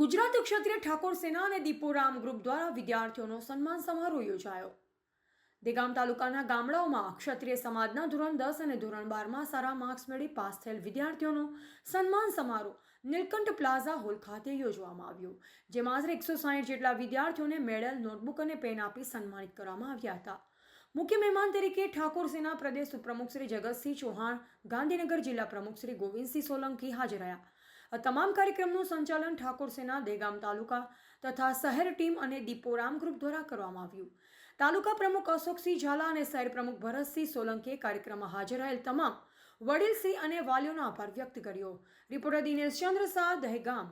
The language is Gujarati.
ગુજરાત ક્ષત્રિય ઠાકોર સેના અને દીપોરામ ગ્રુપ દ્વારા વિદ્યાર્થીઓનો સન્માન સમારોહ યોજાયો. દેગામ તાલુકાના ગામડાઓમાં ક્ષત્રિય સમાજના ધોરણ દસ અને ધોરણ બારમાં સારા માર્ક્સ મેળવી પાસ થયેલ વિદ્યાર્થીઓનો સન્માન સમારોહ નીલકંઠ પ્લાઝા હોલ ખાતે યોજવામાં આવ્યો, જેમાં આશરે એકસો સાહીઠ જેટલા વિદ્યાર્થીઓને મેડલ, નોટબુક અને પેન આપી સન્માનિત કરવામાં આવ્યા હતા. મુખ્ય મહેમાન તરીકે ઠાકોર સેના પ્રદેશ ઉપપ્રમુખ શ્રી જગતસિંહ ચૌહાણ, ગાંધીનગર જિલ્લા પ્રમુખ શ્રી ગોવિંદસિંહ સોલંકી હાજર રહ્યા. આ તમામ કાર્યક્રમનું સંચાલન ઠાકોર સેના દેગામ તાલુકા તથા શહેર ટીમ અને દીપોરામ ગ્રુપ દ્વારા કરવામાં આવ્યું. તાલુકા પ્રમુખ અશોકસિંહ ઝાલા અને શહેર પ્રમુખ ભરતસિંહ સોલંકીએ કાર્યક્રમમાં હાજર રહેલ તમામ વડીલસિંહ અને વાલીઓનો આભાર વ્યક્ત કર્યો. રિપોર્ટર દિનેશ ચંદ્ર શાહ, દહેગામ.